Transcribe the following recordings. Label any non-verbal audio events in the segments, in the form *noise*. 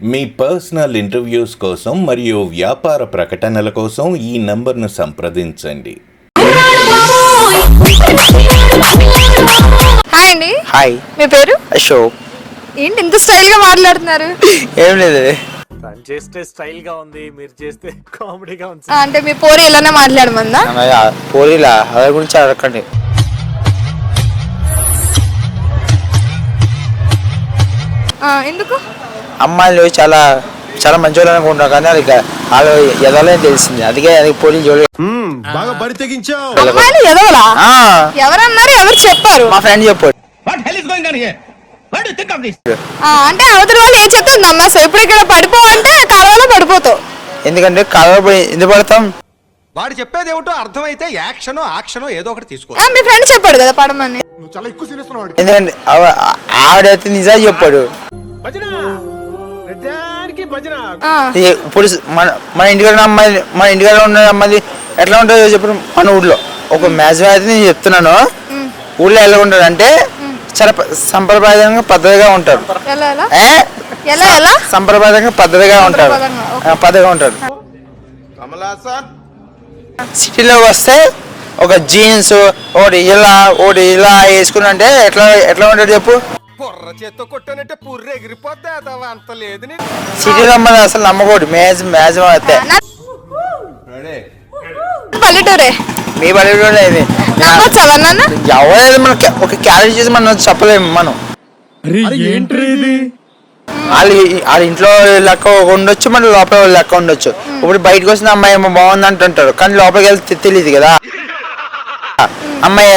మీ personal interviews కోసం మరియు వ్యాపార ప్రకటనల కోసం ఈ నంబర్ను సంప్రదించండి. హాయ్ అండి. హాయ్. మీ పేరు? అశోక్. ఏంటి ఇంత స్టైల్గా మాట్లాడుతున్నారు? ఏం లేదు. తను చేస్తే స్టైల్గా ఉంది మీరు చేస్తే కామెడీగా ఉంది. ఆ, అంటే మీ పోరి ఇలానే మాట్లాడమందా? పోరీలా అదే గురించి అడగండి ఆ, ఎందుకు? అమ్మాయిలు చాలా చాలా మంచి వాళ్ళు అనుకుంటారు కానీ అది వాళ్ళు ఎదవలేని తెలిసింది. అందుకే అది పోలీలు చూడలేదు బాగా తెగించావు. అమ్మాయిలు ఎదవలా? ఆ, ఎవరన్నారు ఎవరు చెప్పారు? మా ఫ్రెండ్ చెప్పాడు. అంటే అవతల వాళ్ళు ఏం చెప్తే నమ్మేస్తావు ఇప్పుడు ఇక్కడ పడిపో అంటే కాలువలో పడిపోతావు. ఎందుకంటే కలవపోయి ఎందుకు పడతాం? వాడు చెప్పేది ఏమిటో అర్థమైతే యాక్షన్ ఆక్షన్ ఏదో ఒకటి తీసుకో. మీ ఫ్రెండ్ చెప్పాడు కదా పడమని. నువ్వు చాలా ఎక్కువ ఎందుకంటే ఆవ- ఆవిడైతే నిజాలు చెప్పాడు. ఇప్పుడు మన మన ఇంటికాడ అమ్మాయి మన ఇంటికాడ ఉన్న అమ్మాయి ఎట్లా ఉంటుందో చెప్పు. మన ఊర్లో ఒక మ్యాక్సిమం అయితే నేను చెప్తున్నాను. ఊళ్ళో ఎలా ఉంటారు అంటే చాలా సంప్రదాయంగా పద్ధతిగా ఉంటారు ఎలా ఎలా? ఏ? ఎలా ఎలా? సంప్రదాయంగా పద్ధతిగా ఉంటారు పద్ధతిగా ఉంటారు సిటీలోకి వస్తే ఒక జీన్స్ ఒకటి ఇలా ఒకటి ఇలా వేసుకుని అంటే ఎట్లా ఎట్లా ఉంటాడు చెప్పు. కుర్ర చేత్తో కొట్టానంటే పుర్రె ఎగిరిపోద్ది అదవా? అంత లేదు నీ సిటీలో మన అసలు నమ్మకూడదు. మ్యాచ్ మ్యాచ్ అయితే పల్లెటూరే మీ పల్లెటూరులో ఇది. నమ్మొచ్చా నాన్న? ఎవరైతే మనం ఒక క్యారెట్ చేసి మనం చెప్పలేము మనం. వాళ్ళు వాళ్ళ ఇంట్లో లెక్క ఉండొచ్చు మన లోపల లెక్క ఉండొచ్చు. ఇప్పుడు బయటకు వచ్చిన అమ్మాయి ఏమో బాగుంది అంటుంటారు కానీ లోపలికి వెళ్తే తెలియదు కదా. అమ్మాయి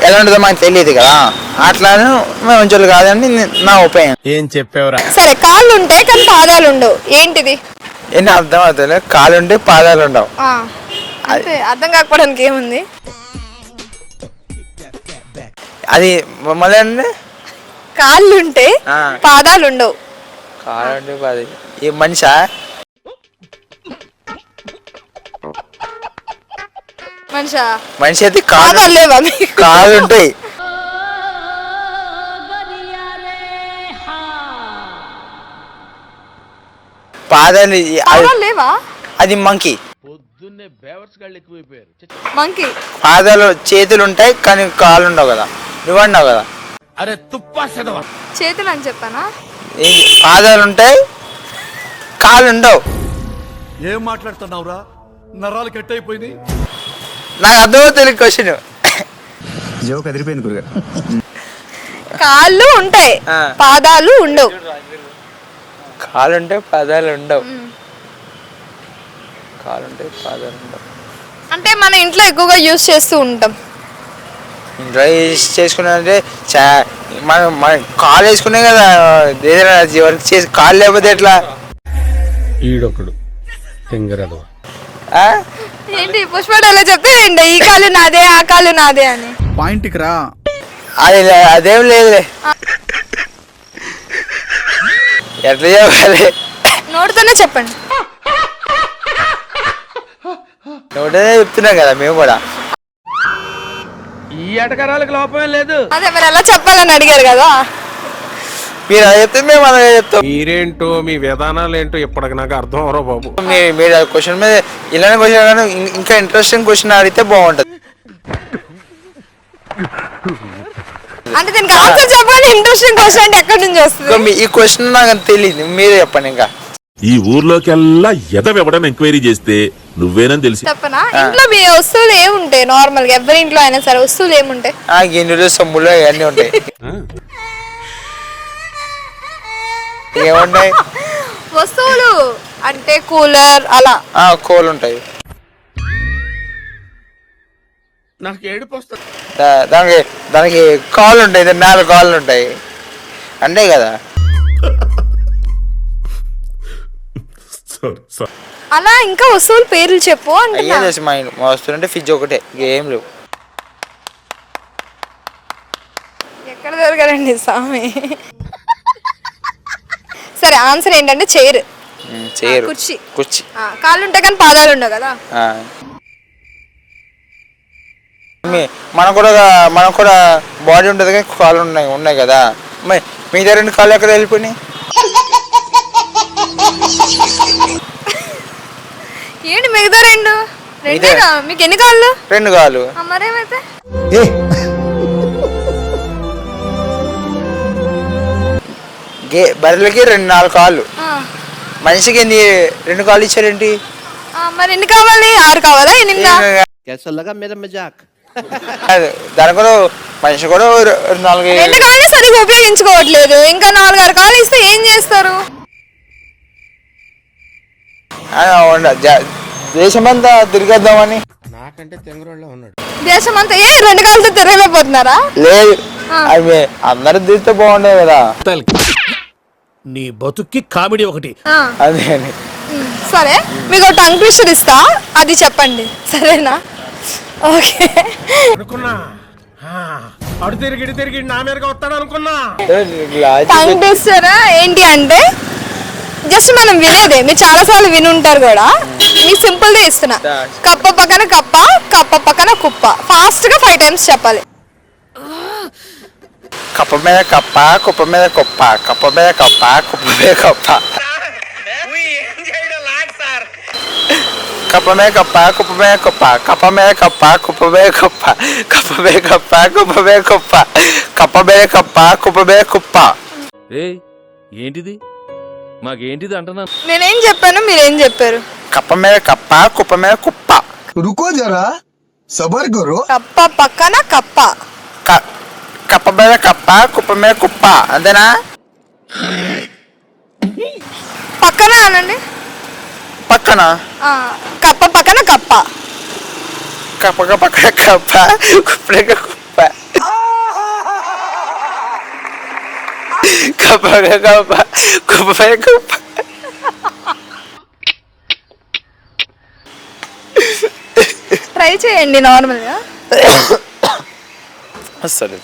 ఎలా ఉంటుందో మనకు తెలియదు కదా. అట్లానే మేము మంచోళ్ళు కాదని నే- ఒపీనియన్. ఏం చెప్పావురా? సరే కాళ్ళు ఉంటాయి కానీ పాదాలు ఉండవు ఏంటిది? ఏంటి అర్థం అవుతుంది కాలు ఉంటే పాదాలు ఉండవు ఆ, అంతే అర్థం కాకపోవడానికి ఏముంది? అది మళ్ళీ అంటే కాళ్ళు ఉంటే ఆ. పాదాలు. ఉండవు కాలు ఉంటే పాది ఈ మనిషా? మనిషా? మనిషి అయితే కాలు పాదాలు లేవా మీకు కాలు ఉంటాయి పాదాలు ఈ- అది- పాదాలు లేవా అది మంకీ మంకీ? పాదాలు చేతులు ఉంటాయి కానీ కాళ్ళు ఉండవు కదా. నువ్వు అన్నావు కదా. చేతులు అని చెప్పానా ఏంటి? పాదాలు ఉంటాయి కాళ్ళు ఉండవు ఏం మాట్లాడుతున్నావురా? నరాలు కట్ అయిపోయింది నాకు అర్థమో తెలియదు క్వశ్చన్ జోక్ అదిరిపోయింది గురుగారు. కాళ్ళు ఉంటాయి ఆ. పాదాలు ఉండవు. కాళ్ళు ఉంటాయి పాదాలు ఉండవు. కాళ్ళు ఉంటాయి పాదాలు ఉండవు. అంటే మన ఇంట్లో ఎక్కువగా యూజ్ చేస్తూ ఉంటాం. ఇంట్లో యూస్ చేసుకున్నారంటే చా మనం మన కాలు వేసుకునే కదా ఏదైనా వర్క్ చేసి కాళ్ళు లేకపోతే ఎట్లా? ఈడొకడు తెంగరదవ ఆ? ఏంటి పుష్పడు ఎలా చెప్తే ఏంటి? ఈ కాలు నాదే ఆ కాలు నాదే అని. పాయింట్కి రా. అది లే- అదేం లేదులే. ఎట్లా చెప్పాలి? నోటితోనే చెప్పండి. నోటనే చెప్తున్నాం కదా మేము కూడా. ఈ ఎటకరాలకు లోపమే లేదు. అదే మరి ఎలా చెప్పాలని అడిగారు కదా. మీరు అది చెప్తే మేము అలాగే చెప్తాం. మీరేంటో మీ విధానాలు ఏంటో ఇప్పటికి నాకు అర్థం అవరో బాబు. మీ- మీరు క్వశ్చన్ మీద ఇలానే క్వశ్చన్ కానీ ఇం- ఇంకా ఇంట్రెస్టింగ్ క్వశ్చన్ అడిగితే బాగుంటది. అంటే దీనికి ఆన్సర్ చెప్పగానే ఇంట్రెస్టింగ్ క్వశ్చన్ అంటే ఎక్కడి నుంచి ఇంకా వస్తుంది మీ- ఈ క్వశ్చన్ నాకు తెలియదు మీరే చెప్పండి ఇంకా. ఈ ఊర్లోకెల్లా ఎదవెవడని ఎంక్వైరీ చేస్తే నువ్వేనని తెలిసి చెప్పనా ఇంట్లో మీ వస్తువులు ఏముంటాయి? నార్మల్గా ఎవరి ఇంట్లో అయినా సరే వస్తువులు ఏముంటాయి? ఆ గిన్నెలు సొమ్ములు ఇవన్నీ ఉంటాయి. ఏముంటాయి వస్తువులు అంటే కూలర్ అలా. ఆ కోళ్ళు ఉంటాయి నాకు ఏడుపు వస్తుంది. దా- దానికి దానికి కాళ్ళు ఉంటాయి దానికి నాలుగు కాళ్ళు ఉంటాయి అంతే కదా? సారీ సారీ అలా ఇంకా వస్తువుల పేర్లు చెప్పు అయ్యే అంటున్నా తెలుసు మా ఇంట్లో మా వస్తుంటే ఫ్రిడ్జ్ ఒకటే ఏం లేవు. ఎక్కడ దొరకరండి స్వామి? సరే ఆన్సర్ ఏంటంటే చైర్. చైర్. కుర్చీ. కుర్చీ. ఆ, కాళ్ళు ఉంటాయి కానీ పాదాలు ఉండవు కదా? ఆ. మీ- కూడా మనకు కూడా బాడీ ఉంటుంది కానీ కాళ్ళు ఉన్నాయి ఉన్నాయి కదా? మరి మిగతా రెండు కాళ్ళు ఎక్కడ వెళ్ళిపోయినాయి? ఏంటి మిగతా రెండు? మీకు ఎన్ని కాళ్ళు? రెండు కాళ్ళు. మరేమైతే? గే బర్రెలకి రెండు నాలుగు కాళ్ళు. ఆ, మనిషికి ఎన్ని రెండు కాళ్ళు ఇచ్చారేంటి? ఆ, మరి ఎన్ని కావాలి? ఆరు కావాలా? ఎనిమిదా? దాని కూడా మనిషి కూడా నాలుగు రెండు కాళ్ళు సరిగ్గా ఉపయోగించుకోవట్లేదు. ఇంకా నాలుగు ఆరు కాళ్ళు ఇస్తే ఏం చేస్తారు? దేశమంతా తిరిగేద్దామని. నాకంటే తెంగరోళ్ళ ఉన్నాడు. దేశం అంతా ఏ రెండు కాళ్ళతో తిరగలేకపోతున్నారా? లేదు. అవి అందరు తీస్తే బాగుండేది కదా. నీ బతుక్కి కామెడీ ఒకటి. అదే అని సరే. మీకు ఒక టంగ్ ట్విస్టర్ ఇస్తా అది చెప్పండి. సరేనా? ఓకే. అనుకున్నా. ఆ, అడు తిరిగి తిరిగి నా మీదగా వస్తాడు అనుకున్నా. లాజిక్ టంగ్ ట్విస్టర్ ఏంటి అంటే జస్ట్ మనం వినేదే. మీరు చాలా సార్లు వినుంటారు కూడా. మీకు సింపుల్గా ఇస్తున్నా. కప్ప పక్కన కప్ప కప్ప పక్కన కుప్ప. ఫాస్ట్గా ఫైవ్ టైమ్స్ చెప్పాలి. కప్ప మీద కప్ప కుప్ప మీద కుప్ప కప్ప మీద కప్ప కుప్ప మీద కప్ప కప్ప మీద కప్ప కుప్ప మీద కుప్ప కప్ప మీద కప్ప కుప్ప మీద కుప్ప కప్ప మీద కప్ప కుప్ప మీద కుప్ప కప్ప మీద కప్ప కుప్ప మీద కుప్ప ఏ ఏంటిది? మాకేంటిది అంటున్నా? నేనేం చెప్పాను మీరేం చెప్పారు? కప్ప మీద కప్ప కుప్ప మీద కుప్ప రుకో జరా సబర్ గురు కప్ప పక్కన కప్ప. కప్ప మీద కప్ప కుప్ప మీద కుప్ప. అంతేనా? పక్కన అనండి పక్కన? కప్ప పక్కన కప్ప. కప్ప కప్ప కప్ప కుప్ప కుప్ప కప్ప. కప్ప కుప్ప మీద కుప్ప. ట్రై చేయండి నార్మల్గా సరే.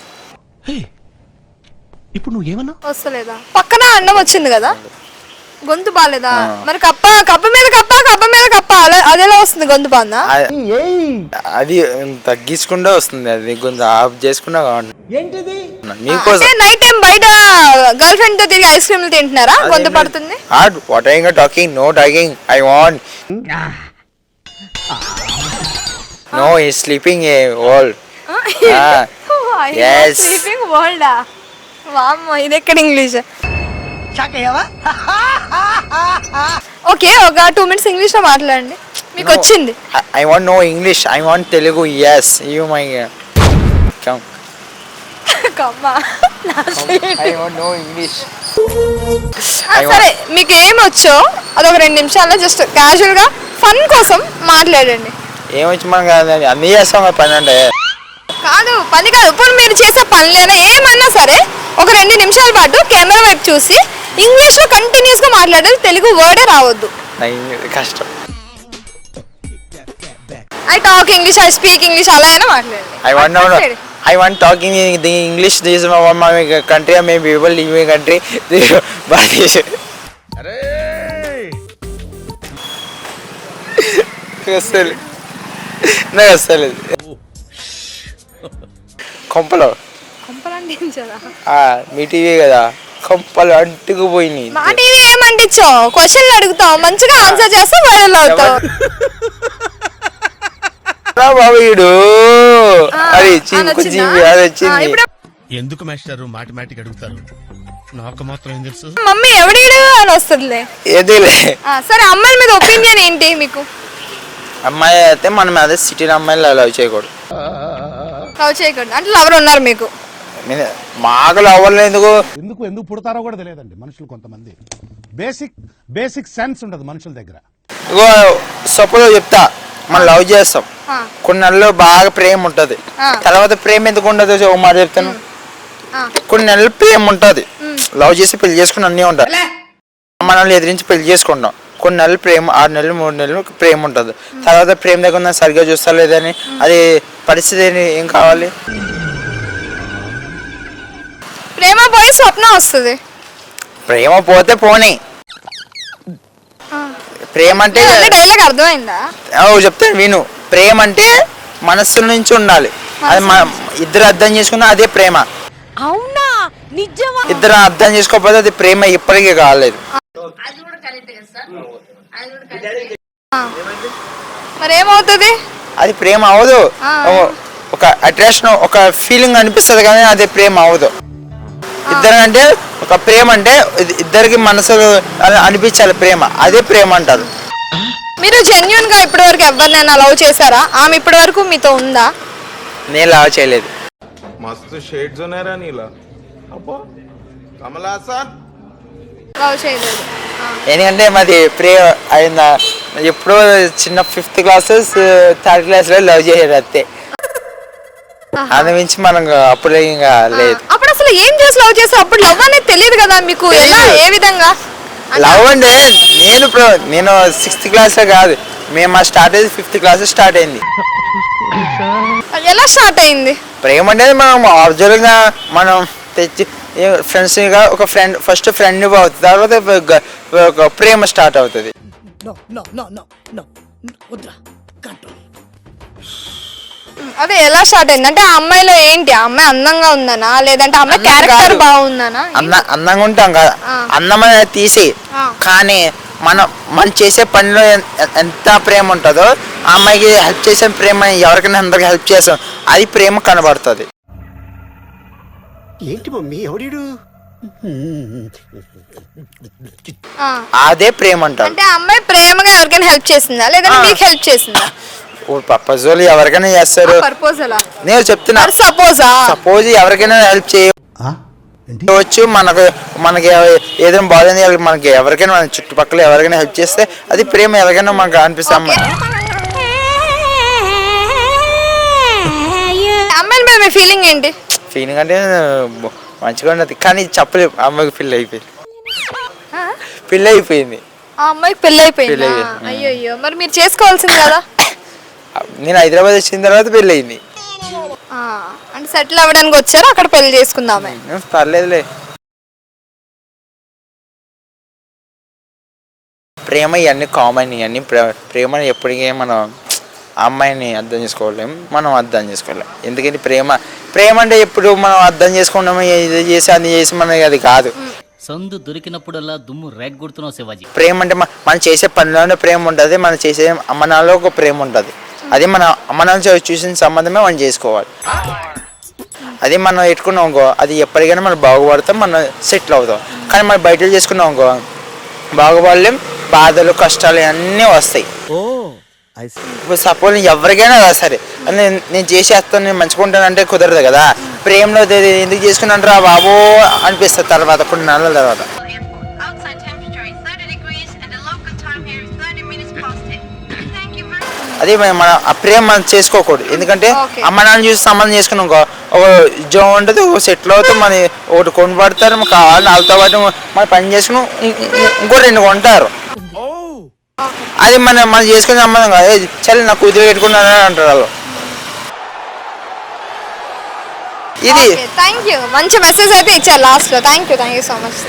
ఇప్పుడు నువ్వేమన్నా వస్తలేదా? పక్కన అన్నం వచ్చింది కదా? గొంతు బాగాలేదా మరి కప్ప కప్ప మీద కప్ప కప్ప మీద కప్ప? అలా అదెలా వస్తుంది గొంతు బాగుందా? అది తగ్గించుకుంటే వస్తుంది అది కొంచెం ఆఫ్ చేసుకున్నా నీకోసం. అంటే నైట్ టైం బయట గర్ల్ ఫ్రెండ్తో తిరిగి ఐస్ క్రీమ్లు తింటున్నారా గొంతు పడుతుంది? Hard what I talking no talking I want no ఈ sleeping a all Yes. Sleeping world వామ్మో ఇది ఎక్కడ ఇంగ్లీష్ ఓకే ఒక టూ మినిట్స్ ఇంగ్లీష్లో మాట్లాడండి మీకు వచ్చింది I want no English I want Telugu yes you my come కమ్మా. I want no English సరే మీకు ఏం వచ్చో అదొక రెండు నిమిషాల్లో జస్ట్ క్యాజువల్గా ఫన్ కోసం మాట్లాడండి. ఏమొచ్చి మనం కాదు అన్నీ చేస్తాం కదా పని అంటే కాదు పని కాదు ఇప్పుడు మీరు చేసే పనులైనా ఏమన్నా సరే ఒక రెండు నిమిషాల పాటు కెమెరా వైపు చూసి ఇంగ్లీష్లో కంటిన్యూస్గా మాట్లాడాలి తెలుగు వర్డే రావద్దు కష్టం I talk English I speak English అలా అయినా మాట్లాడండి want talking in the English. This is my, my country. I may people leave my country. *laughs* But this. అసలు నాకు *laughs* కొంపలో? ఏం మీ టీవీ కదా. కొంపలు అంటుకుపోయినాయి. మా టీవీ ఏమంటిచ్చావు క్వశ్చన్లు అడుగుతావు. మంచిగా ఆన్సర్ చేస్తే వైరల్ అవుతావు. రా బాబు ఈడు. ఆ, అది అని చీపు వచ్చిందా? అది ఎందుకు మాస్టారు మాటిమాటికి అడుగుతారు? నాకు మాత్రం ఏం తెలుసు? మమ్మీ ఎవడీడు అని వస్తుందిలే. ఏదేలే. ఆ, సరే అమ్మాయిల మీద ఒపీనియన్ ఏంటి మీకు? అమ్మాయి అయితే మనం అదే సిటీలో అమ్మాయిలు లవ్ చేయకూడదు. లవ్ చేయకూడదు అంటే లవర్ ఉన్నారు మీకు. మాకు లవ్వలేదు ఎందుకు? ఎందుకు ఎందుకు పుడతారో కూడా తెలియదండి మనుషులు కొంతమంది. బేసిక్ బేసిక్ సెన్స్ ఉండదు మనుషుల దగ్గర. ఇగో సపోజ్ చెప్తా. మనం లవ్ చేస్తాం. కొన్ని నెలలు బాగా ప్రేమ ఉంటది. తర్వాత ప్రేమ ఎందుకు ఉండదు? ఒక మాట చెప్తాను. కొన్ని నెలలు ప్రేమ ఉంటది. లవ్ చేసి పెళ్ళి చేసుకుని అన్నీ ఉంటాయి. మనల్ని ఎదిరించి పెళ్ళి చేసుకుంటాం. కొన్ని నెలలు ప్రేమ ఆరు నెలలు మూడు నెలలు ప్రేమ ఉంటుంది. తర్వాత ప్రేమ దగ్గర ఉందని సరిగ్గా చూస్తా లేదని అది పరిస్థితి ఏం కావాలి? ప్రేమ పోయి స్వప్న వస్తుంది. ప్రేమ పోతే పోనీ. ప్రేమ అంటే డైలాగ్ అర్థమైందా? చెప్తాను విను. ప్రేమ అంటే మనస్సు నుంచి ఉండాలి. అది ఇద్దరు అర్థం చేసుకున్న అదే ప్రేమ. అవునా? నిజమా? ఇద్దరు అర్థం చేసుకోకపోతే అది ప్రేమ ఇప్పటికీ కాలేదు. మరి ఏమవుతుంది అది ప్రేమ అవదు ఒక అట్రాక్షన్ ఒక ఫీలింగ్ అనిపిస్తుంది కానీ అది ప్రేమ అవదు ఇద్దరు అంటే ఒక ప్రేమ అంటే ఇది- ఇద్దరికి మనసు అని- అనిపించాలి ప్రేమ. అదే ప్రేమ అంటారు. మీరు జెన్యున్గా ఇప్పటి వరకు ఎవరినైనా లవ్ చేశారా? ఆమె ఇప్పటి వరకు మీతో ఉందా? నేను లావ్ చేయలేదు. మస్తు షేడ్స్ ఉన్నారా నీలా. అబ్బో కమలాసన్ చేయలేదు. ఎందుకంటే మాది ప్రేమ ఆయన ఎప్పుడో చిన్న ఫిఫ్త్ క్లాసెస్ థర్డ్ క్లాస్లో లవ్ చేసేది అంతే. అందు మించి మనం అప్పుడు ఇంకా లేదు. అప్పుడు అసలు ఏం చేసి లవ్ చేస్తారు అప్పుడు లవ్ అనేది తెలియదు కదా మీకు ఎలా ఏ విధంగా? లవ్ అంటే నేను pro- నేను సిక్స్త్ క్లాస్ కాదు మేము మా స్టార్ట్ అయ్యేది ఫిఫ్త్ క్లాస్ స్టార్ట్ అయింది. ఎలా స్టార్ట్ అయింది? ప్రేమ అనేది మనం అబ్జర్వ్గా మనం తెచ్చి ఫ్రెండ్స్గా ఒక ఫ్రెండ్ ఫస్ట్ ఫ్రెండ్ అవుతుంది తర్వాత ప్రేమ స్టార్ట్ అవుతుంది. అదే ఎలా స్టార్ట్ అయింది? అంటే ఆ అమ్మాయిలో ఏంటి? ఆ అమ్మాయి అందంగా ఉందనా? లేదంటే ఆ అమ్మాయి అందం క్యారెక్టర్. బాగుందనా? అన్న అందంగా ఉంటాం కదా. ఆ. అందం అనేది తీసి. కానీ మనం మనం చేసే పనిలో ఎంత ప్రేమ ఉంటుందో ఆ అమ్మాయికి హెల్ప్ చేసే ప్రేమ ఎవరికైనా అందరికి హెల్ప్ చేస్తాం. అది ప్రేమ కనబడుతుంది. ఏంటి మమ్మీ? ఎవడీడు? ఆ. అదే ప్రేమ అంటారు. అంటే అమ్మాయి ప్రేమగా ఎవరికైనా హెల్ప్ చేసిందా? లేదంటే. మీకు హెల్ప్ చేసిందా? పర్పజోలు ఎవరికైనా చేస్తారు. పర్పోజలా నేను చెప్తున్నా. సపోజా సపోజ్ ఎవరికైనా హెల్ప్ చేయవచ్చు. మనకు మనకి ఏదైనా వాళ్ళకి మనకి ఎవరికైనా మన చుట్టుపక్కల ఎవరికైనా హెల్ప్ చేస్తే అది ప్రేమ ఎవరికైనా మనకు అనిపిస్తాం అమ్మాయిల మీద మీ ఫీలింగ్ ఏంటి? ఫీలింగ్ అంటే మంచిగా ఉన్నది. కానీ చెప్పలేము. అమ్మాయికి పెళ్ళి అయిపోయింది. పెళ్ళి అయిపోయింది. ఆ అమ్మాయికి పెళ్ళి అయిపోయిందా. అయ్యో అయ్యో. మరి మీరు చేసుకోవాల్సింది కదా? నేను హైదరాబాద్ వచ్చిన తర్వాత పెళ్ళి అయింది. అంటే సెటిల్ అవ్వడానికి వచ్చారు? అక్కడ పెళ్ళి చేసుకుందామే. పర్లేదులే. ప్రేమ ఇవన్నీ కామన్ ఇవన్నీ ప్రే- ప్రేమని ఎప్పటికీ మనం ఆ అమ్మాయిని అర్థం చేసుకోలేం మనం అర్థం చేసుకోలేం. ఎందుకంటే ప్రేమ ప్రేమ అంటే ఎప్పుడు మనం అర్థం చేసుకున్నాము ఇది చేసి అది చేసి మనకి అది కాదు. సందు దొరికినప్పుడల్లా దుమ్ము రేగ్గొడుతున్నావు శివాజీ. ప్రేమ అంటే మనం చేసే పనిలోనే ప్రేమ ఉంటుంది మనం చేసే అమ్మనాలో ఒక ప్రేమ ఉంటుంది. అది మన అమ్మనాలు చూసిన సంబంధమే మనం చేసుకోవాలి. అది మనం పెట్టుకున్నాం అనుకో అది ఎప్పటికైనా మనం బాగుపడతాం మనం సెటిల్ అవుతాం. కానీ మనం బయట చేసుకున్నాం అనుకో బాగుపడలేం బాధలు కష్టాలు అన్నీ వస్తాయి. ఇప్పుడు సపోజ్ ఎవరికైనా కదా సరే అని నేను నేను చేసేస్తాను నేను మంచుకుంటానంటే కుదరదు కదా ప్రేమలో ఎందుకు చేసుకున్నాను రా బాబో అనిపిస్తుంది తర్వాత కొన్ని నెలల తర్వాత Outside temperature is 30 degrees and the local time here is 30 minutes past 10. Thank you very much. అదే మన మన ఆ ప్రేమ మనం చేసుకోకూడదు ఎందుకంటే. అమ్మ నాన్న చూసి సంబంధం చేసుకున్నాం ఒక ఉద్యోగం ఉంటుంది ఒక సెటిల్ అవుతాం మన ఒకటి కొని పడతారు మనకు కావాలని వాళ్ళతో పాటు మన పని చేసుకుని ఇంకో రెండు కొంటారు అది మన మనం చేసుకునే సంబంధం కాదు. చలి చల్ కూతురు కుదిరి పెట్టుకున్నాను అంటారు వాళ్ళు. ఇది థ్యాంక్ యూ మంచి మెసేజ్ అయితే ఇచ్చారు లాస్ట్లో. Thank you thank you so much